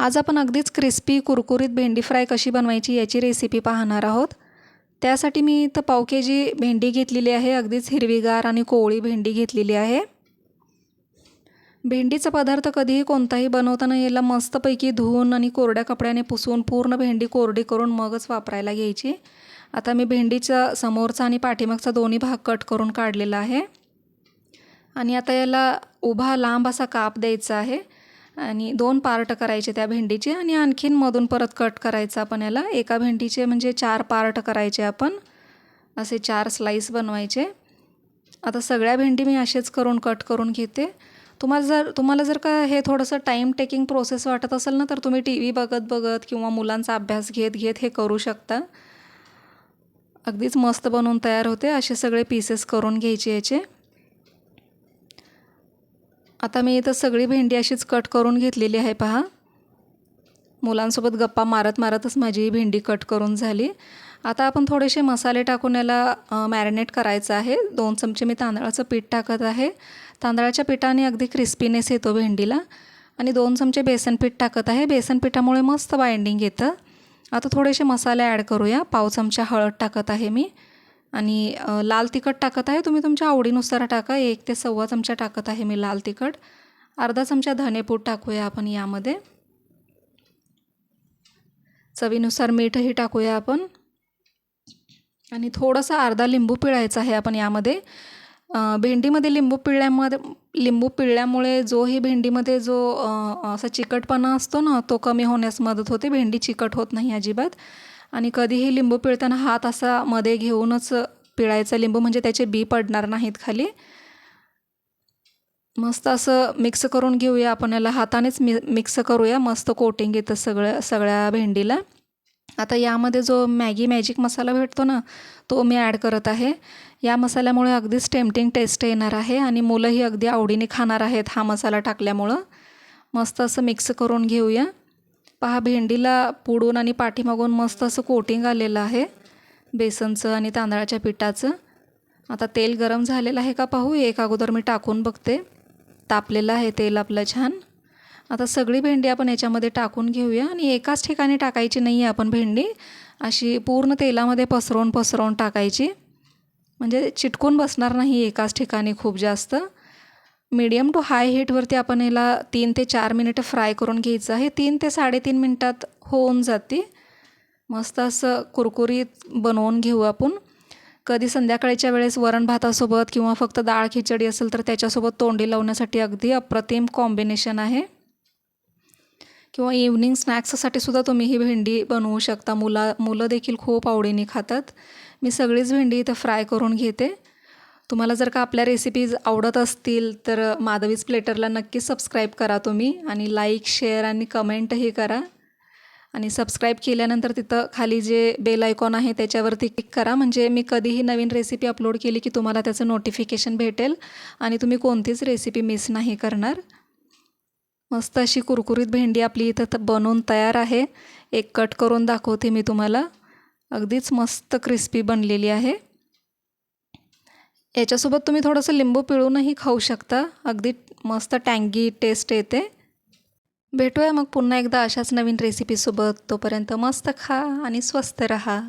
आज आपण अगदीच क्रिस्पी कुरकुरीत भेंडी फ्राय कशी बनवायची याची रेसिपी पाहणार आहोत. त्यासाठी मी इथं पाव के जी भेंडी घेतलेली आहे अगदीच हिरवीगार आणि कोवळी भेंडी घेतलेली आहे. भेंडीचा पदार्थ कधीही कोणताही बनवताना याला मस्तपैकी धुवून आणि कोरड्या कपड्याने पुसून पूर्ण भेंडी कोरडी करून मगच वापरायला घ्यायची. आता मी भेंडीचा समोरचा आणि पाठीमागचा दोन्ही भाग कट करून काढलेला आहे. आणि आता याला उभा लांब असा काप द्यायचा आहे. आणि दोन पार्ट करायचे त्या भेंडीचे आणि आणखीन मधून परत कट करायचं आपण याला. एका भेंडीचे म्हणजे चार पार्ट करायचे आपण. असे चार स्लाईस बनवायचे. आता सगळ्या भेंडी मी असेच करून कट करून घेते. तुम्हाला जर तुम्हाला जर का हे थोडंसं टाईम टेकिंग प्रोसेस वाटत असेल ना तर तुम्ही टी व्ही बघत बघत किंवा मुलांचा अभ्यास घेत घेत हे करू शकता. अगदीच मस्त बनवून तयार होते. असे सगळे पीसेस करून घ्यायचे याचे. आता मी इथं सगळी भेंडी अशीच कट करून घेतलेली आहे पहा. मुलांसोबत गप्पा मारत मारतच माझी भेंडी कट करून झाली. आता आपण थोडेसे मसाले टाकून याला मॅरिनेट करायचं आहे. दोन चमचे मी तांदळाचं पीठ टाकत आहे. तांदळाच्या पिठाने अगदी क्रिस्पीनेस येतो भेंडीला. आणि दोन चमचे बेसन पीठ टाकत आहे. बेसन पिठामुळे मस्त बाइंडिंग येतं. आता थोडेसे मसाले ॲड करूया. पाव चमचा हळद टाकत आहे मी. आणि लाल तिखट टाकत आहे. तुम्ही तुमच्या आवडीनुसार टाका. एक ते सव्वा चमचा टाकत आहे मी लाल तिखट. अर्धा चमचा धनेपूड टाकूया आपण यामध्ये. चवीनुसार मीठही टाकूया आपण. आणि थोडंसं अर्धा लिंबू पिळायचा आहे आपण यामध्ये. भेंडीमध्ये लिंबू पिळल्यामध्ये लिंबू पिळल्यामुळे जोही भेंडीमध्ये जो असा चिकटपणा असतो ना तो कमी होण्यास मदत होते. भेंडी चिकट होत नाही अजिबात. आणि कधीही लिंबू पिळताना हात असा मध्ये घेऊनच पिळायचा. लिंबू म्हणजे त्याचे बी पडणार नाहीत खाली. मस्त असं मिक्स करून घेऊया आपण याला. हातानेच मि मिक्स करूया. मस्त कोटिंग येतं सगळं सगळ्या भेंडीला. आता यामध्ये जो मॅगी मॅजिक मसाला भेटतो ना तो मी ॲड करत आहे. या मसाल्यामुळे अगदीच टेम्पटिंग टेस्ट येणार आहे आणि मुलंही अगदी आवडीने खाणार आहेत हा मसाला टाकल्यामुळं. मस्त असं मिक्स करून घेऊया. पहा भेंडीला पुडून आणि पाठीमागून मस्त असं कोटिंग आलेलं आहे. बेसनचं आणि तांदळाच्या पिठाचं. आता तेल गरम झालेलं आहे का पाहू? एक अगोदर मी टाकून बघते. तापलेलं आहे तेल आपलं छान. आता सगळी भेंडी आपण याच्यामध्ये टाकून घेऊया. आणि एकाच ठिकाणी टाकायची नाही आहे आपण भेंडी. अशी पूर्ण तेलामध्ये पसरवून पसरवून टाकायची. म्हणजे चिटकून बसणार नाही एकाच ठिकाणी खूप जास्त. मीडियम टू हाय हीटवरती आपण याला तीन ते चार मिनिटं फ्राय करून घ्यायचं आहे. तीन ते साडेतीन मिनटात होऊन जाते. मस्त असं कुरकुरीत बनवून घेऊ आपण. कधी संध्याकाळच्या वेळेस वरण भातासोबत किंवा फक्त डाळ खिचडी असेल तर त्याच्यासोबत तोंडी लावण्यासाठी अगदी अप्रतिम कॉम्बिनेशन आहे. किंवा इव्हनिंग स्नॅक्ससाठी सुद्धा तुम्ही ही भेंडी बनवू शकता. मुला मुलं देखील खूप आवडीने खातात. मी सगळीच भेंडी इथं फ्राय करून घेते. तुम्हाला जर का आपल्या रेसिपीज आवडत असतील तर माधवीज प्लेटरला नक्की सबस्क्राईब करा तुम्ही आणि लाईक शेअर आणि कमेंटही करा. आणि सबस्क्राईब केल्यानंतर तिथं खाली जे बेल आयकॉन आहे त्याच्यावरती क्लिक करा. म्हणजे मी कधीही नवीन रेसिपी अपलोड केली की तुम्हाला त्याचं नोटिफिकेशन भेटेल आणि तुम्ही कोणतीच रेसिपी मिस नाही करणार. मस्त अशी कुरकुरीत भेंडी आपली इथं बनवून तयार आहे. एक कट करून दाखवते मी तुम्हाला. अगदीच मस्त क्रिस्पी बनलेली आहे. याच्यासोबत तुम्ही थोडंसं लिंबू पिळूनही खाऊ शकता. अगदी मस्त टँगी टेस्ट येते. भेटूया मग पुन्हा एकदा अशाच नवीन रेसिपीसोबत तोपर्यंत मस्त खा आणि स्वस्त रहा.